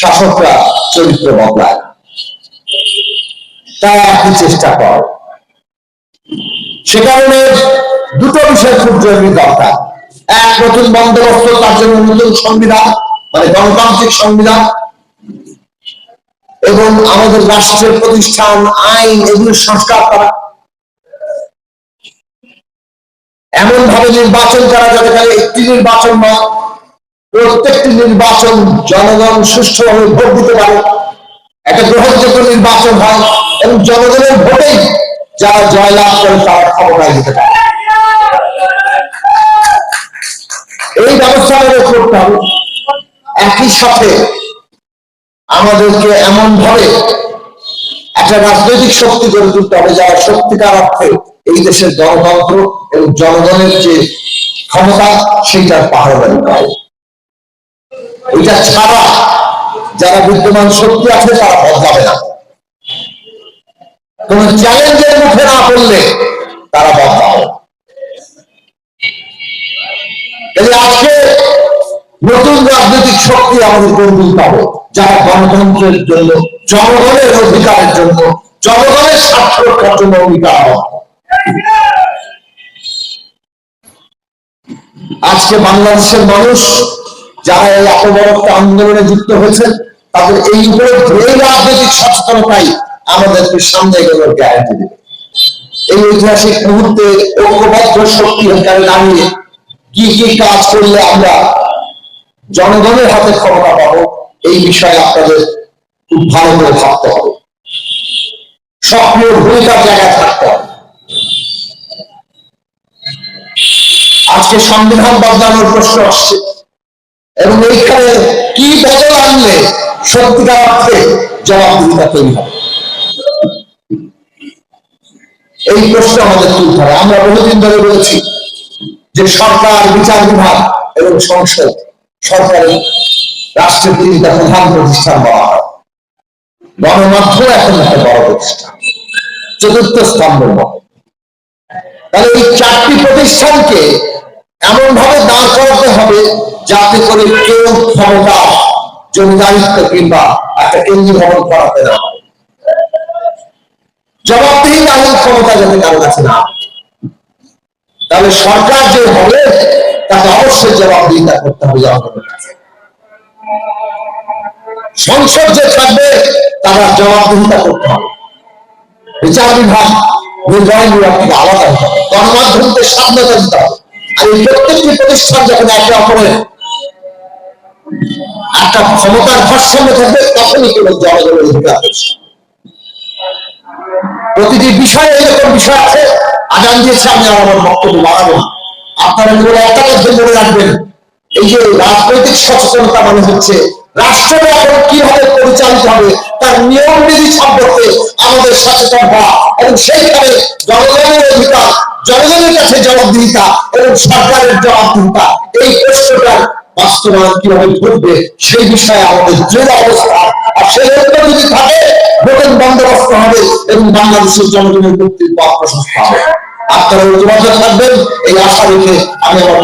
শাসকরা চরিত্র বদলায়। তাই একই চেষ্টা কর। সে কারণে দুটো বিষয় খুব জরুরি দরকার। এক, নতুন বন্দোবস্ত, তার জন্য নতুন সংবিধান মানে গণতান্ত্রিক সংবিধান। এবং আমাদের রাষ্ট্রের প্রতিষ্ঠান, আইন, এগুলো সংস্কার করা। এমন ভাবে নির্বাচন করা যাতে একটি নির্বাচন নয় প্রত্যেকটি নির্বাচন জনগণ সুষ্ঠুভাবে ভোট দিতে পারে। একটা গ্রহণযোগ্য নির্বাচন হয় এবং জনগণের ভোটেই যারা জয়লাভ করে তারা ক্ষমতায় যেতে পারে। এই ব্যবস্থা আমাদের করতে হবে। একই সাথে আমাদেরকে এমন ভাবে একটা রাজনৈতিক শক্তি গড়ে তুলতে হবে যারা সত্যিকার অর্থে এই দেশের গণতন্ত্র এবং জনগণের যে ক্ষমতা সেইটার পাহাড়বাড়ি পায় এটা ছাড়া যারা বিদ্যমান শক্তি আছে তারা বদলাবে না কোন চ্যালেঞ্জের মুখে না পড়লে তারা বদলাবে। আজকে নতুন রাজনৈতিক শক্তি আমাদের তুলতে হবে যারা গণতন্ত্রের জন্য, জনগণের অধিকারের জন্য, জনগণের স্বার্থ রক্ষার জন্য অধিকার আজকে বাংলাদেশের মানুষ যারা এই একটা আন্দোলনে যুক্ত হয়েছে তাদের এই এই রাজনৈতিক সচেতনতাই আমাদেরকে সামনে এগোনোর গ্যারান্টি দেবে। এই ঐতিহাসিক মুহূর্তে ঐক্যবদ্ধ শক্তি এখানে দাঁড়িয়ে কি কি কাজ করলে আমরা জনগণের হাতে ক্ষমতা পাবো, এই বিষয়ে আপনাদের খুব ভালো করে ভাবতে হবে। সক্রিয় ভূমিকার জায়গায় থাকতে হবে। আজকে সংবিধান বদলানোর প্রশ্ন আসছে। এবং এইখানে কি বদল আনলে সত্যিকার অর্থে জবাবদিহিতা তৈরি হবে? এই প্রশ্ন আমাদের তুলতে হবে। আমরা বহুদিন ধরে বলেছি যে সরকার, বিচার বিভাগ এবং সংসদ সরকারের রাষ্ট্রের তিনটা প্রধান প্রতিষ্ঠান বলা হয়। গণমাধ্যম এখন একটা বড় প্রতিষ্ঠান। চতুর্থ স্তম্ভের মতো তাহলে এই চারটি প্রতিষ্ঠানকে এমন ভাবে যাতে করে কেউ ক্ষমতা জমিদারিত্ব কিংবা একটা কেন্দ্রীয় ভবন করাতে না জবাবদিহি নাগরিক ক্ষমতা যাতে কারও কাছে না তাহলে সরকার যে হবে, তাকে অবশ্যই জবাবদিহিতা করতে হবে জনগণের কাছে। সংসদ যে থাকবে, তারা জবাবদিহিতা করতে হবে বিচার বিভাগ নির্বাহী বিভাগ থেকে আলাদা হতে হবে। গণমাধ্যমকে স্বাধীনতা দিতে হবে। আর এই প্রত্যেকটি প্রতিষ্ঠান যখন একে অপরের একটা ক্ষমতার ভারসাম্য থাকবে, তখনই জনগণের অধিকার প্রতিটি বিষয়ে এরকম বিষয় আছে দিয়েছে, আমি আমার বক্তব্য বাড়াবো না। আপনারা একটা মনে রাখবেন, এই যে রাজনৈতিক সচেতনতা মানে হচ্ছে রাষ্ট্র এখন কীভাবে পরিচালিত হবে, তার নিয়ম বিধি সম্পর্কে আমাদের সচেতন হওয়া এবং সেইখানে জনগণের অধিকার, জনগণের কাছে জবাবদিহিতা এবং সরকারের জবাবদিহিতা, এই প্রশ্নটার বাস্তবায়ন কীভাবে ঘটবে সেই বিষয়ে আমাদের দৃঢ় অবস্থা আর সেই অবস্থা যদি থাকে নতুন বন্দোবস্ত হবে এবং বাংলাদেশের জনগণের মুক্তির পথ প্রশস্ত হবে। আপনারা ঐক্যবদ্ধ থাকবেন, এই আশা রেখে আমি আমার